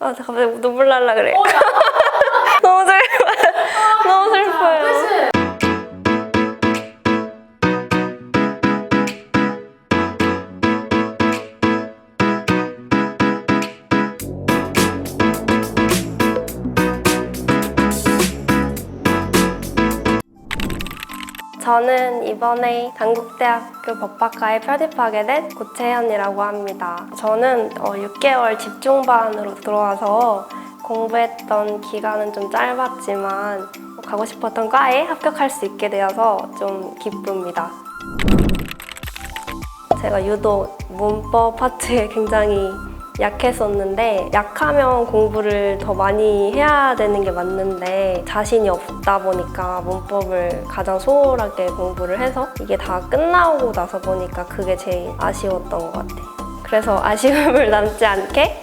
아, 저 갑자기 눈물 날라 그래. 너무 슬퍼요. 너무 슬퍼요. 저는 이번에 당국대학교 법학과에 편입하게 된 고채연이라고 합니다. 저는 어, 6개월 집중반으로 들어와서 공부했던 기간은 좀 짧았지만 가고 싶었던 과에 합격할 수 있게 되어서 좀 기쁩니다. 제가 유독 문법 파트에 굉장히 약했었는데 약하면 공부를 더 많이 해야 되는 게 맞는데 자신이 없다 보니까 문법을 가장 소홀하게 공부를 해서 이게 다 끝나고 나서 보니까 그게 제일 아쉬웠던 것 같아요. 그래서 아쉬움을 남지 않게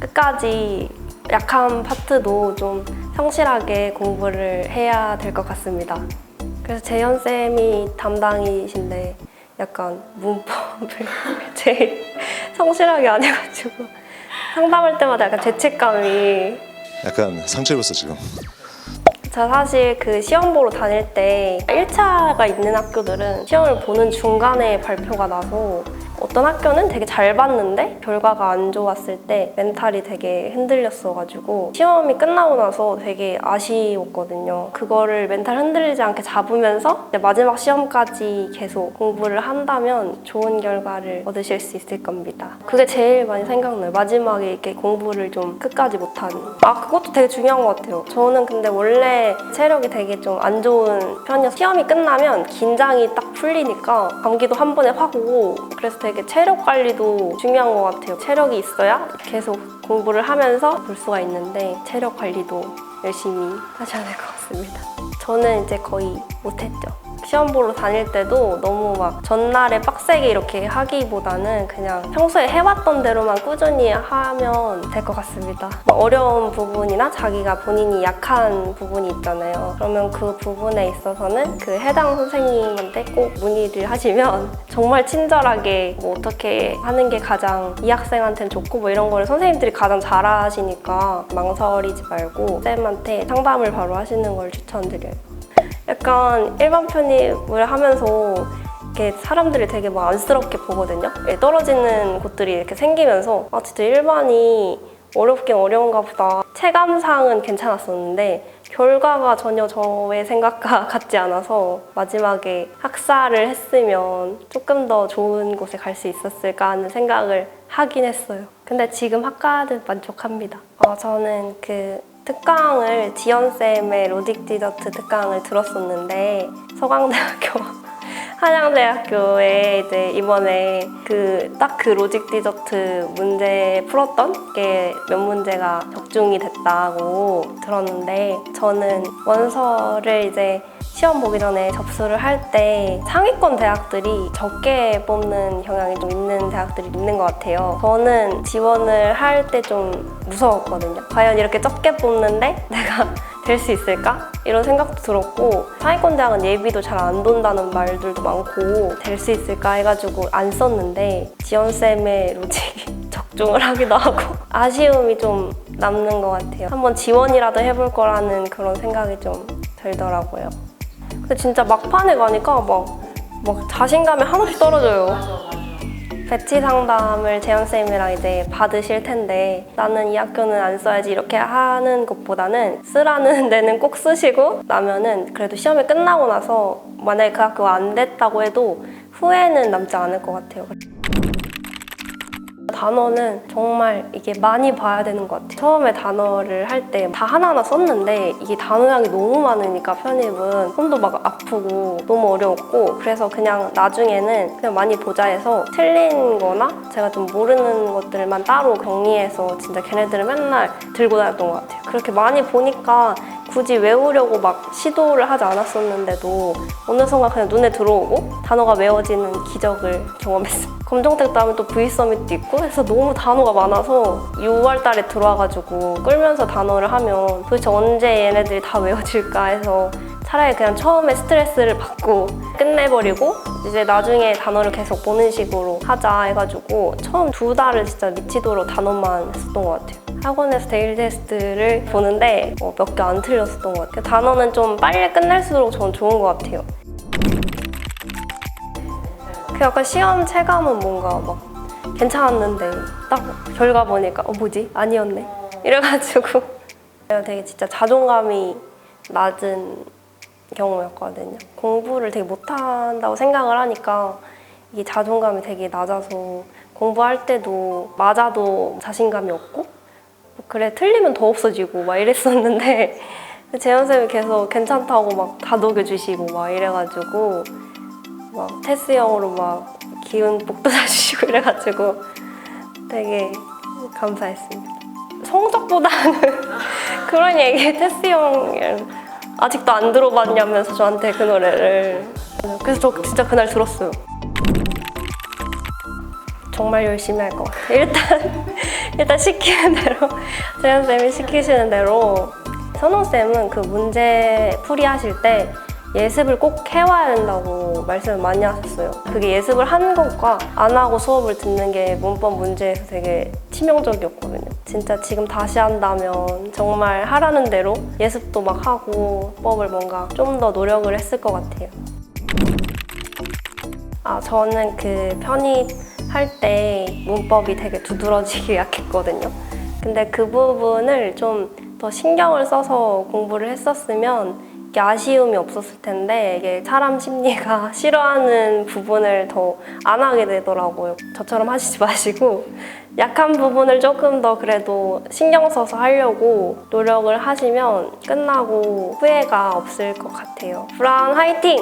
끝까지 약한 파트도 좀 성실하게 공부를 해야 될 것 같습니다. 그래서 재현 쌤이 담당이신데 약간 문법을 제일 성실하게 안 해가지고 상담할 때마다 약간 죄책감이 약간 상처 입었어 지금. 저 사실 그 시험 보러 다닐 때 1차가 있는 학교들은 시험을 보는 중간에 발표가 나서 어떤 학교는 되게 잘 봤는데 결과가 안 좋았을 때 멘탈이 되게 흔들렸어가지고 시험이 끝나고 나서 되게 아쉬웠거든요. 그거를 멘탈 흔들리지 않게 잡으면서 마지막 시험까지 계속 공부를 한다면 좋은 결과를 얻으실 수 있을 겁니다. 그게 제일 많이 생각나요. 마지막에 이렇게 공부를 좀 끝까지 못한. 아 그것도 되게 중요한 것 같아요. 저는 근데 원래 체력이 되게 좀 안 좋은 편이어서 시험이 끝나면 긴장이 딱 풀리니까 감기도 한 번에 확 오고 그래서 되게 체력 관리도 중요한 것 같아요. 체력이 있어야 계속 공부를 하면서 볼 수가 있는데 체력 관리도 열심히 하셔야 될 것 같습니다. 저는 이제 거의 못했죠. 시험 보러 다닐 때도 너무 막 전날에 빡세게 이렇게 하기보다는 그냥 평소에 해왔던 대로만 꾸준히 하면 될 것 같습니다. 뭐 어려운 부분이나 자기가 본인이 약한 부분이 있잖아요. 그러면 그 부분에 있어서는 그 해당 선생님한테 꼭 문의를 하시면 정말 친절하게 뭐 어떻게 하는 게 가장 이 학생한테는 좋고 뭐 이런 거를 선생님들이 가장 잘하시니까 망설이지 말고 쌤한테 상담을 바로 하시는 걸 추천드려요. 약간 일반 편입을 하면서 이렇게 사람들이 되게 막 안쓰럽게 보거든요. 예, 떨어지는 곳들이 이렇게 생기면서 아 진짜 일반이 어렵긴 어려운가 보다. 체감상은 괜찮았었는데 결과가 전혀 저의 생각과 같지 않아서 마지막에 학사를 했으면 조금 더 좋은 곳에 갈 수 있었을까 하는 생각을 하긴 했어요. 근데 지금 학과는 만족합니다. 어, 저는 그 특강을 지연쌤의 로직 디저트 특강을 들었었는데 서강대학교 한양대학교에 이제 이번에 그 딱 그 로직 디저트 문제 풀었던 게 몇 문제가 적중이 됐다고 들었는데 저는 원서를 이제 시험 보기 전에 접수를 할 때 상위권 대학들이 적게 뽑는 경향이 좀 있는 대학들이 있는 것 같아요. 저는 지원을 할 때 좀 무서웠거든요. 과연 이렇게 적게 뽑는데 내가 될 수 있을까? 이런 생각도 들었고 상위권 대학은 예비도 잘 안 돈다는 말들도 많고 될 수 있을까 해가지고 안 썼는데 지연쌤의 로직이 적중을 하기도 하고 아쉬움이 좀 남는 것 같아요. 한번 지원이라도 해볼 거라는 그런 생각이 좀 들더라고요. 근데 진짜 막판에 가니까 막, 막 자신감이 한없이 떨어져요. 배치 상담을 재현쌤이랑 이제 받으실 텐데 나는 이 학교는 안 써야지 이렇게 하는 것보다는 쓰라는 데는 꼭 쓰시고 나면은 그래도 시험이 끝나고 나서 만약에 그 학교가 안 됐다고 해도 후회는 남지 않을 것 같아요. 단어는 정말 이게 많이 봐야 되는 것 같아요. 처음에 단어를 할 때 다 하나하나 썼는데 이게 단어량이 너무 많으니까 편입은 손도 막 아프고 너무 어려웠고 그래서 그냥 나중에는 그냥 많이 보자 해서 틀린 거나 제가 좀 모르는 것들만 따로 정리해서 진짜 걔네들을 맨날 들고 다녔던 것 같아요. 그렇게 많이 보니까 굳이 외우려고 막 시도를 하지 않았었는데도 어느 순간 그냥 눈에 들어오고 단어가 외워지는 기적을 경험했습니다. 검정택 다음에 또 V 서밋도 있고 해서 너무 단어가 많아서 6월 달에 들어와가지고 끌면서 단어를 하면 도대체 언제 얘네들이 다 외워질까 해서 차라리 그냥 처음에 스트레스를 받고 끝내버리고 이제 나중에 단어를 계속 보는 식으로 하자 해가지고 처음 두 달을 진짜 미치도록 단어만 했었던 것 같아요. 학원에서 데일리 테스트를 보는데 어, 몇개 안 틀렸었던 것 같아요. 단어는 좀 빨리 끝날수록 저는 좋은 것 같아요. 그 약간 시험 체감은 뭔가 막 괜찮았는데 딱 결과 보니까 어 뭐지 아니었네 이래가지고 되게 진짜 자존감이 낮은 경우였거든요. 공부를 되게 못한다고 생각을 하니까 이게 자존감이 되게 낮아서 공부할 때도 맞아도 자신감이 없고 그래 틀리면 더 없어지고 막 이랬었는데 재현 쌤이 계속 괜찮다고 막 다독여 주시고 막 이래가지고 막 테스 형으로 막 기운 북돋아 주시고 이래가지고 되게 감사했습니다. 성적보다는 그런 얘기 테스 형 아직도 안 들어봤냐면서 저한테 그 노래를 그래서 저 진짜 그날 들었어요. 정말 열심히 할 것 같아요. 일단 일단 시키는 대로 재현 쌤이 시키시는 대로 선호 쌤은 그 문제 풀이 하실 때 예습을 꼭 해와야 된다고 말씀을 많이 하셨어요. 그게 예습을 하는 것과 안 하고 수업을 듣는 게 문법 문제에서 되게 치명적이었거든요. 진짜 지금 다시 한다면 정말 하라는 대로 예습도 막 하고 수업을 뭔가 좀 더 노력을 했을 것 같아요. 아, 저는 그 편입 할 때 문법이 되게 두드러지기 약했거든요. 근데 그 부분을 좀 더 신경을 써서 공부를 했었으면 아쉬움이 없었을 텐데 이게 사람 심리가 싫어하는 부분을 더 안 하게 되더라고요. 저처럼 하시지 마시고 약한 부분을 조금 더 그래도 신경 써서 하려고 노력을 하시면 끝나고 후회가 없을 것 같아요. 브라운 화이팅!